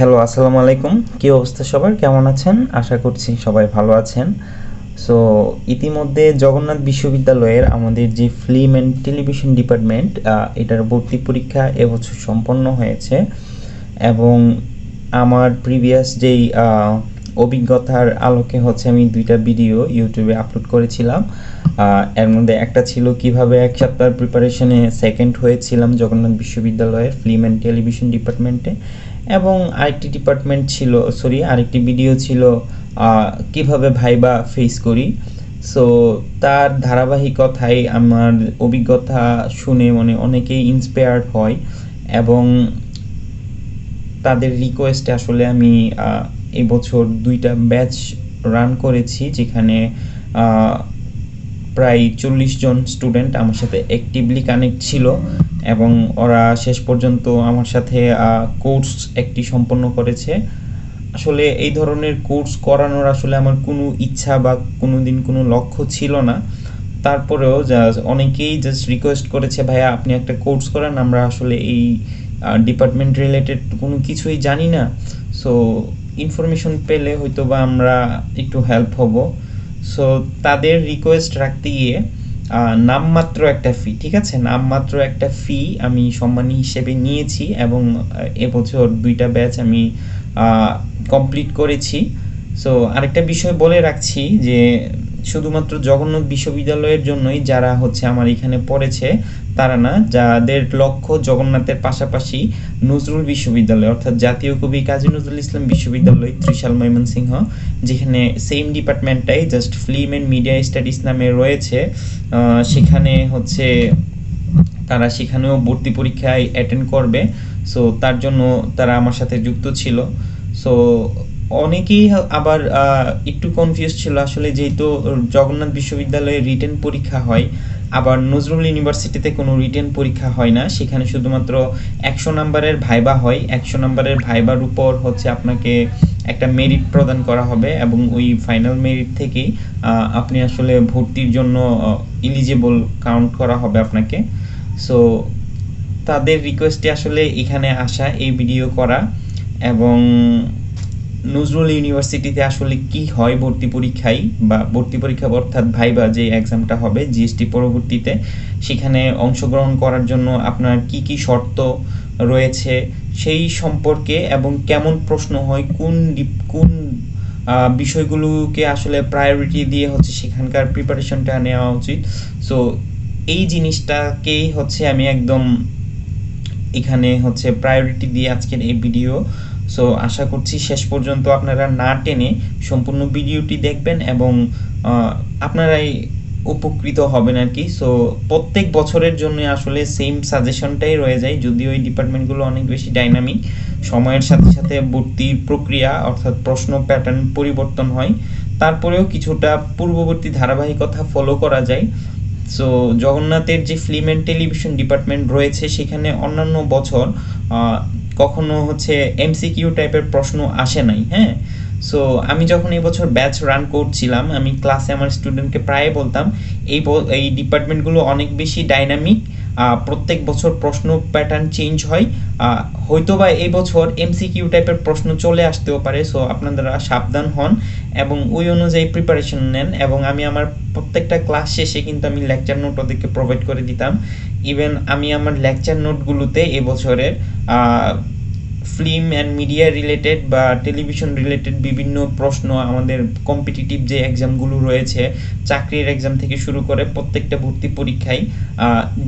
Hello আসসালামু আলাইকুম। কী অবস্থা সবার? কেমন আছেন? আশা করছি সবাই ভালো আছেন। সো ইতিমধ্যে জগন্নাথ বিশ্ববিদ্যালয়ের আমাদের যে ফিল্ম অ্যান্ড টেলিভিশন ডিপার্টমেন্ট এটার ভর্তি পরীক্ষা এবছর সম্পন্ন হয়েছে। এবং আমার প্রিভিয়াস যেই অভিজ্ঞতার আলোকে হচ্ছে আমি দুইটা ভিডিও ইউটিউবে আপলোড করেছিলাম। এর মধ্যে একটা ছিল কীভাবে এক সপ্তাহ প্রিপারেশনে সেকেন্ড হয়েছিলাম জগন্নাথ বিশ্ববিদ্যালয়ের ফিল্ম অ্যান্ড টেলিভিশন ডিপার্টমেন্টে এবং আরেকটি ডিপার্টমেন্ট ছিল সরি আরেকটি ভিডিও ছিল কীভাবে ভাইবা ফেস করি। সো তার ধারাবাহিকতায় আমার অভিজ্ঞতা শুনে মানে অনেকেই ইন্সপায়ার্ড হয় এবং তাদের রিকোয়েস্টে আসলে আমি এবছর দুইটা ব্যাচ রান করেছি, যেখানে প্রায় চল্লিশ জন স্টুডেন্ট আমার সাথে অ্যাক্টিভলি কানেক্ট ছিল এবং ওরা শেষ পর্যন্ত আমার সাথে কোর্স একটি সম্পন্ন করেছে। আসলে এই ধরনের কোর্স করানোর আসলে আমার কোনো ইচ্ছা বা কোনো দিন কোনো লক্ষ্য ছিল না। তারপরেও অনেকেই জাস্ট রিকোয়েস্ট করেছে, ভাইয়া, আপনি একটা কোর্স করেন, আমরা আসলে এই ডিপার্টমেন্ট রিলেটেড কোনো কিছুই জানি না। সো ইনফরমেশন পেলে হয়তো বা আমরা একটু হেল্প হব। সো তাদের রিকোয়েস্ট রাখতে গিয়ে নামমাত্র একটা ফি ঠিক আছে? নামমাত্র একটা ফি আমি সম্মানী হিসেবে নিয়েছি এবং এবছর দুইটা ব্যাচ আমি কমপ্লিট করেছি। সো আরেকটা বিষয় বলে রাখছি যে শুধুমাত্র জগন্নাথ বিশ্ববিদ্যালয়ের জন্যই যারা হচ্ছে আমার এখানে পড়েছে, তারা না, যাদের লক্ষ্য জগন্নাথের পাশাপাশি নজরুল বিশ্ববিদ্যালয়, অর্থাৎ জাতীয় কবি কাজী নজরুল ইসলাম বিশ্ববিদ্যালয় ত্রিশাল ময়মনসিংহ যেখানে same ডিপার্টমেন্টটাই just film and media studies নামে রয়েছে সেখানে হচ্ছে তারা সেখানেও ভর্তি পরীক্ষায় অ্যাটেন্ড করবে। সো তার জন্য তারা আমার সাথে যুক্ত ছিল। সো অনেকেই আবার একটু কনফিউজ ছিল। আসলে যেহেতু জগন্নাথ বিশ্ববিদ্যালয়ে রিটেন পরীক্ষা হয়, আবার নজরুল ইউনিভার্সিটিতে কোনো রিটেন পরীক্ষা হয় না। সেখানে শুধুমাত্র একশো নাম্বারের ভাইবা হয়। একশো নাম্বারের ভাইবার উপর হচ্ছে আপনাকে একটা মেরিট প্রদান করা হবে এবং ওই ফাইনাল মেরিট থেকেই আপনি আসলে ভর্তির জন্য ইলিজিবল কাউন্ট করা হবে আপনাকে। সো তাদের রিকোয়েস্টে আসলে এখানে আসা, এই ভিডিও করা এবং নজরুল ইউনিভার্সিটিতে আসলে কি হয় ভর্তি পরীক্ষায় বা ভর্তি পরীক্ষা অর্থাৎ ভাইবা যে এক্সামটা হবে জিএসটি পরবর্তীতে, সেখানে অংশগ্রহণ করার জন্য আপনার কি কি শর্ত রয়েছে সেই সম্পর্কে এবং কেমন প্রশ্ন হয়, কোন কোন বিষয়গুলোকে আসলে প্রায়োরিটি দিয়ে হচ্ছে সেখানকার প্রিপারেশনটা নেওয়া উচিত। সো এই জিনিসটাকেই হচ্ছে আমি একদম এখানে হচ্ছে প্রায়োরিটি দিয়ে আজকের এই ভিডিও সো আশা করছি শেষ পর্যন্ত আপনারা না টেনে সম্পূর্ণ ভিডিওটি দেখবেন এবং আপনারাই উপকৃত হবেন আর কি। সো প্রত্যেক বছরের জন্য আসলে সেম সাজেশনটাই রয়ে যায়, যদিও এই ডিপার্টমেন্টগুলো অনেক বেশি ডাইনামিক সময়ের সাথে সাথে ভর্তির প্রক্রিয়া, অর্থাৎ প্রশ্ন প্যাটার্ন পরিবর্তন হয়। তারপরেও কিছুটা পূর্ববর্তী ধারাবাহিকতা ফলো করা যায়। সো জগন্নাথের যে ফিল্ম অ্যান্ড টেলিভিশন ডিপার্টমেন্ট রয়েছে, সেখানে অন্যান্য বছর কখনো হচ্ছে এমসিকিউ টাইপের প্রশ্ন আসে নাই হ্যাঁ? সো আমি যখন এই বছর ব্যাচ রান করছিলাম, আমি ক্লাসে আমার স্টুডেন্টকে প্রায় বলতাম, এই এই ডিপার্টমেন্টগুলো অনেক বেশি ডাইনামিক প্রত্যেক বছর প্রশ্ন প্যাটার্ন চেঞ্জ হয়। হয়তো হয়তোবা এই বছর এমসিকিউ টাইপের প্রশ্ন চলে আসতেও পারে সো আপনারা সাবধান হন এবং ওই অনুযায়ী প্রিপারেশন নেন এবং আমি আমার প্রত্যেকটা ক্লাস শেষে কিন্তু আমি লেকচার নোট ওদেরকে প্রোভাইড করে দিতাম। ইভেন আমি আমার লেকচার নোটগুলোতে এবছরের ফিল্ম অ্যান্ড মিডিয়া রিলেটেড বা টেলিভিশন রিলেটেড বিভিন্ন প্রশ্ন আমাদের কম্পিটিটিভ যে এক্সামগুলো রয়েছে, চাকরির এক্সাম থেকে শুরু করে প্রত্যেকটা ভর্তি পরীক্ষায়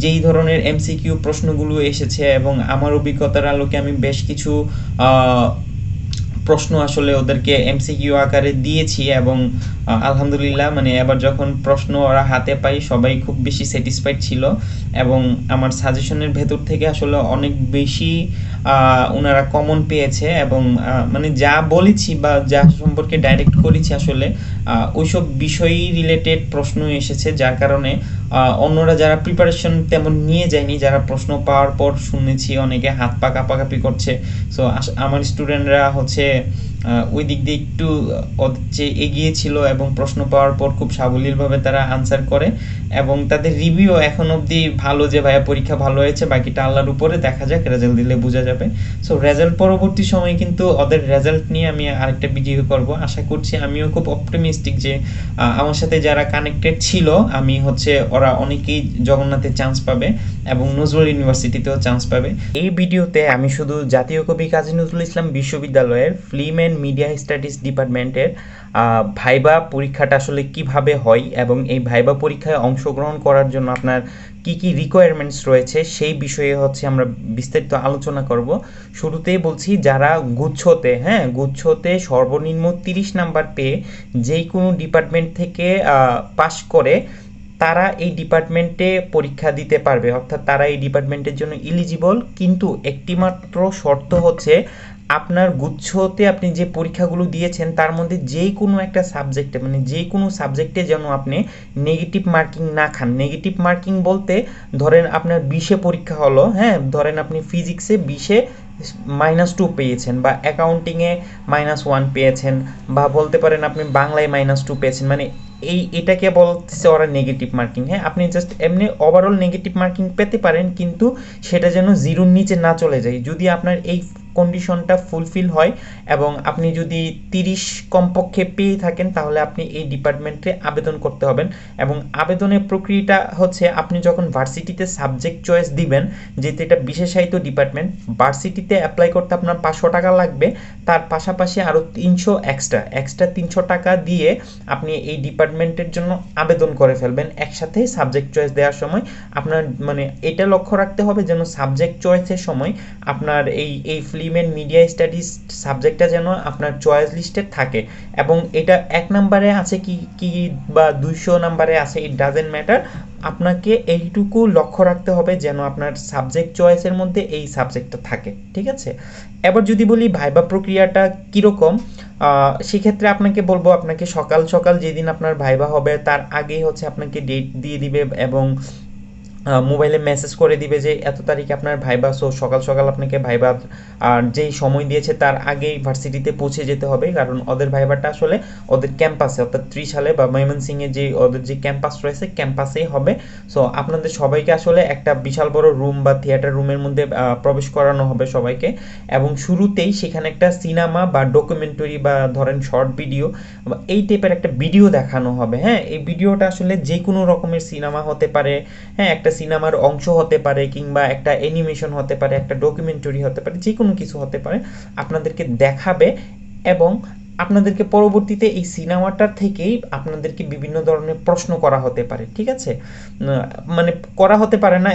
যেই ধরনের এমসিকিউ প্রশ্নগুলো এসেছে এবং আমার অভিজ্ঞতার আলোকে আমি বেশ কিছু প্রশ্ন আসলে ওদেরকে এমসিকিউ আকারে দিয়েছি এবং আলহামদুলিল্লাহ মানে এবার যখন প্রশ্ন ওরা হাতে পাই সবাই খুব বেশি স্যাটিসফাইড ছিল এবং আমার সাজেশনের ভেতর থেকে আসলে অনেক বেশি ওনারা কমন পেয়েছে এবং মানে যা বলেছি বা যা সম্পর্কে ডাইরেক্ট করেছি আসলে ওইসব বিষয়ই রিলেটেড প্রশ্ন এসেছে, যার কারণে অন্যরা যারা প্রিপারেশন তেমন নিয়ে যায়নি, যারা প্রশ্ন পাওয়ার পর শুনেছি অনেকে হাত পা কাঁপাকাঁপি করছে। সো আমার স্টুডেন্টরা হচ্ছে ওই দিক দিয়ে একটু চেয়ে এগিয়ে ছিল এবং প্রশ্ন পাওয়ার পর খুব সাবলীলভাবে তারা আনসার করে এবং তাদের রিভিউ এখন অবধি ভালো যে ভাইয়া পরীক্ষা ভালো হয়েছে, বাকিটা আল্লাহর উপরে। দেখা যাক রেজাল্ট দিলে বোঝা যাবে। সো রেজাল্ট পরবর্তী সময়ে কিন্তু ওদের রেজাল্ট নিয়ে আমি আরেকটা ভিডিও করব। আশা করছি আমিও খুব অপটিমিস্টিক যে আমার সাথে যারা কানেক্টেড ছিল, আমি হচ্ছে ওরা অনেকেই জগন্নাথে চান্স পাবে এবং নজরুল ইউনিভার্সিটিতেও চান্স পাবে। এই ভিডিওতে আমি শুধু জাতীয় কবি কাজী নজরুল ইসলাম বিশ্ববিদ্যালয়ের ফিল্ম অ্যান্ড মিডিয়া স্টাডিজ ডিপার্টমেন্টের ভাইবা পরীক্ষাটা আসলে কীভাবে হয় এবং এই ভাইবা পরীক্ষায় অংশগ্রহণ করার জন্য আপনার কি কি রিকোয়ারমেন্টস রয়েছে সেই বিষয়ে হচ্ছে আমরা বিস্তারিত আলোচনা করব। শুরুতেই বলছি, যারা গুচ্ছতে হ্যাঁ গুচ্ছতে সর্বনিম্ন তিরিশ নাম্বার পেয়ে যেই কোনো ডিপার্টমেন্ট থেকে পাশ করে তারা এই ডিপার্টমেন্টে পরীক্ষা দিতে পারবে। অর্থাৎ তারা এই ডিপার্টমেন্টের জন্য ইলিজিবল কিন্তু একটিমাত্র শর্ত হচ্ছে আপনার গুচ্ছতে আপনি যে পরীক্ষাগুলো দিয়েছেন, তার মধ্যে যেই কোনো একটা সাবজেক্টে মানে যে কোনো সাবজেক্টে যেন আপনি নেগেটিভ মার্কিং না খান। নেগেটিভ মার্কিং বলতে ধরেন আপনার বিশে পরীক্ষা হলো হ্যাঁ? ধরেন আপনি ফিজিক্সে বিশে মাইনাস টু পেয়েছেন বা অ্যাকাউন্টিংয়ে মাইনাস ওয়ান পেয়েছেন বা বলতে পারেন আপনি বাংলায় মাইনাস টু পেয়েছেন মানে এই এটাকে বলতেছে ওরা নেগেটিভ মার্কিং হ্যাঁ? আপনি জাস্ট এমনি ওভারঅল নেগেটিভ মার্কিং পেতে পারেন, কিন্তু সেটা যেন জিরোর নিচে না চলে যায়। যদি আপনার এই কন্ডিশনটা ফুলফিল হয় এবং আপনি যদি তিরিশ কমপক্ষে পেয়ে থাকেন, তাহলে আপনি এই ডিপার্টমেন্টে আবেদন করতে হবেন। এবং আবেদনের প্রক্রিয়াটা হচ্ছে, আপনি যখন ভার্সিটিতে সাবজেক্ট চয়েস দিবেন, যেহেতু এটা বিশেষায়িত ডিপার্টমেন্ট ভার্সিটিতে অ্যাপ্লাই করতে আপনার পাঁচশো টাকা লাগবে। তার পাশাপাশি আরও তিনশো এক্সট্রা এক্সট্রা তিনশো টাকা দিয়ে আপনি এই ডিপার্টমেন্টের জন্য আবেদন করে ফেলবেন। একসাথে সাবজেক্ট চয়েস দেওয়ার সময় আপনার মানে এটা লক্ষ্য রাখতে হবে যেন সাবজেক্ট চয়েসের সময় আপনার এই এই ফিল্ম মিডিয়া স্টাডিজ সাবজেক্টটা যেন আপনার চয়েস লিস্টে থাকে। এবং এটা এক নাম্বারে আছে কি কি বা দুইশো নাম্বারে আছে ইট ডাজেন্ট ম্যাটার আপনাকে এইটুকু লক্ষ্য রাখতে হবে যেন আপনার সাবজেক্ট চয়েসের মধ্যে এই সাবজেক্টটা থাকে, ঠিক আছে? এবার যদি বলি ভাইবা প্রক্রিয়াটা কীরকম সেক্ষেত্রে আপনাকে বলব আপনাকে সকাল সকাল যেদিন আপনার ভাইবা হবে, তার আগেই হচ্ছে আপনাকে ডেট দিয়ে দিবে এবং মোবাইলে মেসেজ করে দিবে যে, এত তারিখে আপনার ভাইবা সো সকাল সকাল আপনাকে ভাইবা, আর যেই সময় দিয়েছে তার আগেই ভার্সিটিতে পৌঁছে যেতে হবে। কারণ ওদের ভাইবাটা আসলে ওদের ক্যাম্পাসে অর্থাৎ ত্রিশালে বা ময়মনসিংহে যে ওদের যে ক্যাম্পাস রয়েছে ক্যাম্পাসেই হবে। সো আপনাদের সবাইকে আসলে একটা বিশাল বড় রুম বা থিয়েটার রুমের মধ্যে প্রবেশ করানো হবে সবাইকে। এবং শুরুতেই সেখানে একটা সিনেমা বা ডকুমেন্টারি বা ধরেন শর্ট ভিডিও এই টাইপের একটা ভিডিও দেখানো হবে। হ্যাঁ এই ভিডিওটা আসলে যে কোনো রকমের সিনেমা হতে পারে। হ্যাঁ একটা সিনেমার অংশ হতে পারে কিংবা একটা অ্যানিমেশন হতে পারে, একটা ডকুমেন্টারি হতে পারে যে কোনো কিছু হতে পারে, আপনাদেরকে দেখাবে এবং আপনাদেরকে পরবর্তীতে এই সিনেমাটার থেকেই আপনাদেরকে বিভিন্ন ধরনের প্রশ্ন করা হতে পারে, ঠিক আছে? মানে করা হতে পারে না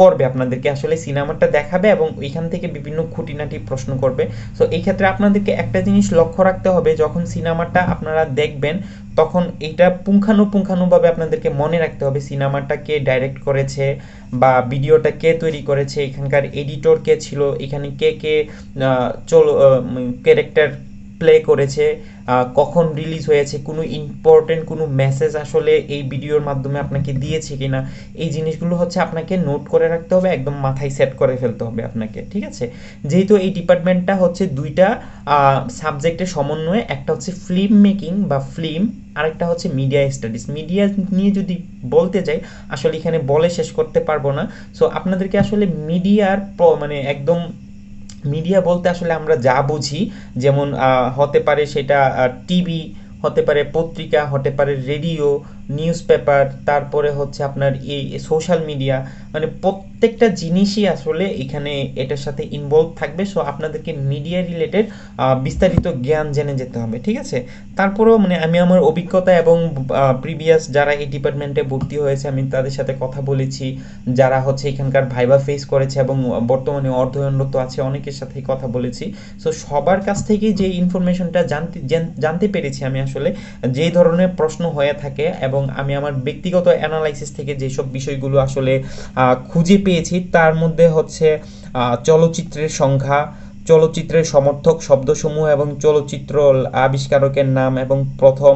করবে আপনাদেরকে। আসলে সিনেমাটা দেখাবে এবং এখান থেকে বিভিন্ন খুঁটিনাটি প্রশ্ন করবে। সো এই ক্ষেত্রে আপনাদেরকে একটা জিনিস লক্ষ্য রাখতে হবে, যখন সিনেমাটা আপনারা দেখবেন, তখন এটা পুঙ্খানুপুঙ্খানুভাবে আপনাদেরকে মনে রাখতে হবে, সিনেমাটা কে ডাইরেক্ট করেছে বা ভিডিওটা কে তৈরি করেছে, এখানকার এডিটর কে ছিল, এখানে কে কে চলো ক্যারেক্টার প্লে করেছে কখন রিলিজ হয়েছে, কোনো ইম্পর্টেন্ট কোনো মেসেজ আসলে এই ভিডিওর মাধ্যমে আপনাকে দিয়েছে কিনা, এই জিনিসগুলো হচ্ছে আপনাকে নোট করে রাখতে হবে, একদম মাথায় সেট করে ফেলতে হবে আপনাকে, ঠিক আছে? যেহেতু এই ডিপার্টমেন্টটা হচ্ছে দুইটা সাবজেক্টের সমন্বয়ে, একটা হচ্ছে ফিল্ম মেকিং বা ফিল্ম আরেকটা হচ্ছে মিডিয়া স্টাডিজ মিডিয়া নিয়ে যদি বলতে যাই, আসলে এখানে বলে শেষ করতে পারব না। সো আপনাদেরকে আসলে মিডিয়ার মানে একদম মিডিয়া বলতে আসলে আমরা যা বুঝি, যেমন হতে পারে সেটা টিভি হতে পারে পত্রিকা, হতে পারে রেডিও নিউজ পেপার তারপরে হচ্ছে আপনার এই সোশ্যাল মিডিয়া মানে প্রত্যেকটা জিনিসই আসলে এখানে এটার সাথে ইনভলভ থাকবে। সো আপনাদেরকে মিডিয়া রিলেটেড বিস্তারিত জ্ঞান জেনে যেতে হবে, ঠিক আছে? তারপরেও মানে আমি আমার অভিজ্ঞতা এবং প্রিভিয়াস যারা এই ডিপার্টমেন্টে ভর্তি হয়েছে, আমি তাদের সাথে কথা বলেছি। যারা হচ্ছে এখানকার ভাইবা ফেস করেছে এবং বর্তমানে অর্ধয়নরত আছে, অনেকের সাথেই কথা বলেছি। সো সবার কাছ থেকেই যে ইনফরমেশনটা জানতে জানতে পেরেছি আমি আসলে, যে ধরনের প্রশ্ন হয়ে থাকে এবং আমি আমার ব্যক্তিগত অ্যানালাইসিস থেকে যেসব বিষয়গুলো আসলে খুঁজে পেয়েছি, তার মধ্যে হচ্ছে চলচ্চিত্রের সংখ্যা, চলচ্চিত্রের সমর্থক শব্দসমূহ এবং চলচ্চিত্র আবিষ্কারকের নাম এবং প্রথম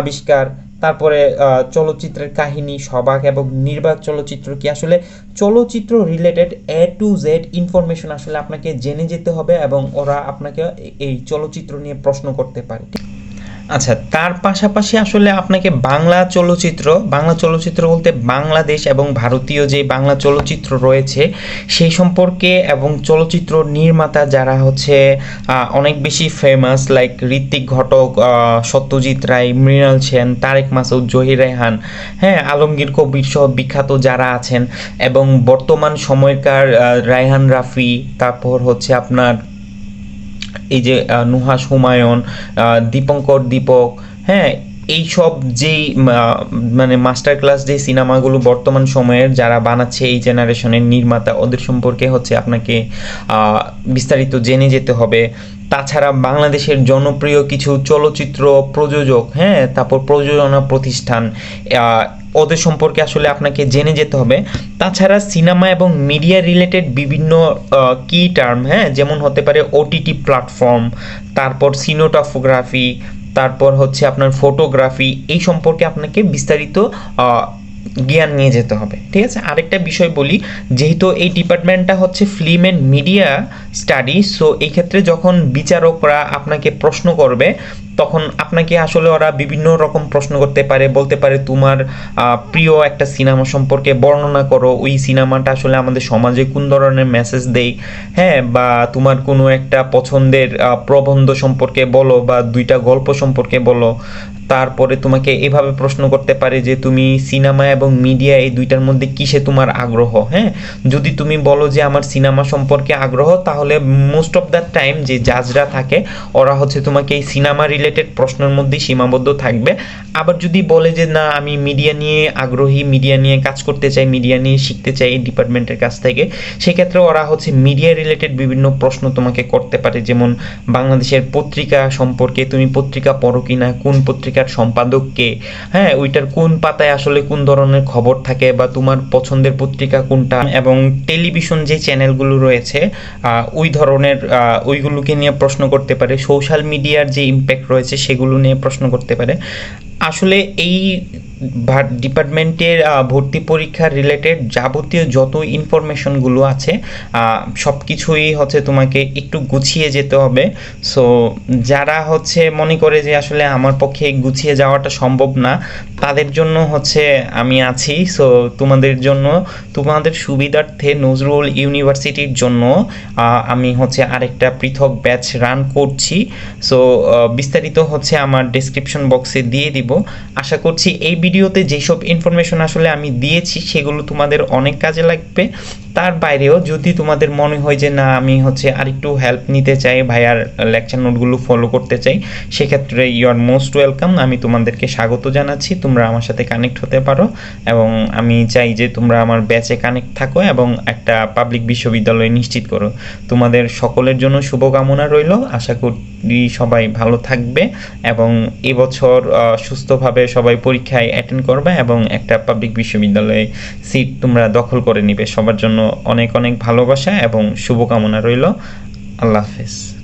আবিষ্কার, তারপরে চলচ্চিত্রের কাহিনী, সবাক এবং নির্বাক চলচ্চিত্র কি আসলে চলচ্চিত্র related A to Z information আসলে আপনাকে জেনে যেতে হবে এবং ওরা আপনাকে এই চলচ্চিত্র নিয়ে প্রশ্ন করতে পারে আচ্ছা তার পাশাপাশি আসলে আপনাকে বাংলা চলচ্চিত্র বাংলা চলচ্চিত্র বলতে বাংলাদেশ এবং ভারতীয় যে বাংলা চলচ্চিত্র রয়েছে, সেই সম্পর্কে এবং চলচ্চিত্র নির্মাতা যারা হচ্ছে অনেক বেশি ফেমাস লাইক ঋত্বিক ঘটক সত্যজিৎ রায়, মৃণাল সেন, তারেক মাসুদ, জহির রেহান হ্যাঁ আলমগীর কবির সহ বিখ্যাত যারা আছেন এবং বর্তমান সময়কার রায়হান রাফি, তারপর হচ্ছে আপনার এই যে নুহাস হুমায়ুন দীপঙ্কর দীপক হ্যাঁ এইসব যেই মানে মাস্টার ক্লাস যে সিনেমাগুলো বর্তমান সময়ের যারা বানাচ্ছে এই জেনারেশনের নির্মাতা, ওদের সম্পর্কে হচ্ছে আপনাকে বিস্তারিত জেনে যেতে হবে। তাছাড়া বাংলাদেশের জনপ্রিয় কিছু চলচ্চিত্র প্রযোজক হ্যাঁ তারপর প্রযোজনা প্রতিষ্ঠান ওদের সম্পর্কে আসলে আপনাকে জেনে যেতে হবে। তাছাড়া সিনেমা এবং মিডিয়া রিলেটেড বিভিন্ন কি টার্ম হ্যাঁ? যেমন হতে পারে ওটিটি প্ল্যাটফর্ম, তারপর সিনোটোগ্রাফি তারপর হচ্ছে আপনার ফটোগ্রাফি, এই সম্পর্কে আপনাকে বিস্তারিত জ্ঞান নিয়ে যেতে হবে, ঠিক আছে? আরেকটা বিষয় বলি, যেহেতু এই ডিপার্টমেন্টটা হচ্ছে film and media study, so এই ক্ষেত্রে যখন বিচারকরা আপনাকে প্রশ্ন করবে, তখন আপনাকে আসলে ওরা বিভিন্ন রকম প্রশ্ন করতে পারে, বলতে পারে তোমার প্রিয় একটা সিনেমা সম্পর্কে বর্ণনা করো, ওই সিনেমাটা আসলে আমাদের সমাজে কোন ধরনের মেসেজ দেয় হ্যাঁ? বা তোমার কোনো একটা পছন্দের প্রবন্ধ সম্পর্কে বলো বা দুইটা গল্প সম্পর্কে বলো তারপরে তোমাকে এভাবে প্রশ্ন করতে পারে যে তুমি সিনেমা এবং মিডিয়া এই দুইটার মধ্যে কিসে তোমার আগ্রহ হ্যাঁ? যদি তুমি বলো যে আমার সিনেমা সম্পর্কে আগ্রহ, তাহলে মোস্ট অফ দ্য টাইম যে জাজরা থাকে, ওরা হচ্ছে তোমাকে এই সিনেমা রিলেটেড প্রশ্নের মধ্যেই সীমাবদ্ধ থাকবে। আবার যদি বলে যে, না, আমি মিডিয়া নিয়ে আগ্রহী মিডিয়া নিয়ে কাজ করতে চাই মিডিয়া নিয়ে শিখতে চাই এই ডিপার্টমেন্টের কাছ থেকে, সেক্ষেত্রে ওরা হচ্ছে মিডিয়া রিলেটেড বিভিন্ন প্রশ্ন তোমাকে করতে পারে। যেমন, বাংলাদেশের পত্রিকা সম্পর্কে তুমি পত্রিকা পড়ো কি না? কোন পত্রিকার সম্পাদক কে? হ্যাঁ ওইটার কোন পাতায় আসলে কোন ধরনের খবর থাকে বা তোমার পছন্দের পত্রিকা কোনটা? এবং টেলিভিশন যে চ্যানেলগুলো রয়েছে ওই ধরনের ওইগুলোকে নিয়ে প্রশ্ন করতে পারে। সোশ্যাল মিডিয়ার যে ইম্প্যাক্ট রয়েছে, সেগুলো নিয়ে প্রশ্ন করতে পারে। আসলে এই ডিপার্টমেন্টের ভর্তি পরীক্ষা রিলেটেড যাবতীয় যত ইনফরমেশনগুলো আছে সব কিছুই হচ্ছে তোমাকে একটু গুছিয়ে যেতে হবে। সো যারা হচ্ছে মনে করে যে আসলে আমার পক্ষে গুছিয়ে যাওয়াটা সম্ভব না, তাদের জন্য হচ্ছে আমি আছি। সো তোমাদের জন্য, তোমাদের সুবিধার্থে নজরুল ইউনিভার্সিটির জন্য আমি হচ্ছে আরেকটা পৃথক ব্যাচ রান করছি। সো বিস্তারিত হচ্ছে আমার ডেসক্রিপশন বক্সে দিয়ে দিব। আশা করছি এই ভিডিওতে যেসব ইনফরমেশন আসলে আমি দিয়েছি সেগুলো তোমাদের অনেক কাজে লাগবে। তার বাইরেও যদি তোমাদের মনে হয় যে না, আমি হচ্ছে আরেকটু হেল্প নিতে চাই, ভাইয়ার লেকচার নোটগুলো ফলো করতে চাই, সেক্ষেত্রে ইউ আর মোস্ট ওয়েলকাম আমি তোমাদেরকে স্বাগত জানাচ্ছি। তোমরা আমার সাথে কানেক্ট হতে পারো এবং আমি চাই যে তোমরা আমার ব্যাচে কানেক্ট থাকো এবং একটা পাবলিক বিশ্ববিদ্যালয় নিশ্চিত করো। তোমাদের সকলের জন্য শুভকামনা রইল। আশা করি সবাই ভালো থাকবে এবং এবছর সুস্থভাবে সবাই পরীক্ষায় অ্যাটেন্ড করবে এবং একটা পাবলিক বিশ্ববিদ্যালয়ে সিট তোমরা দখল করে নিবে। সবার জন্য অনেক অনেক ভালোবাসা এবং শুভকামনা রইল। আল্লাহ হাফেজ।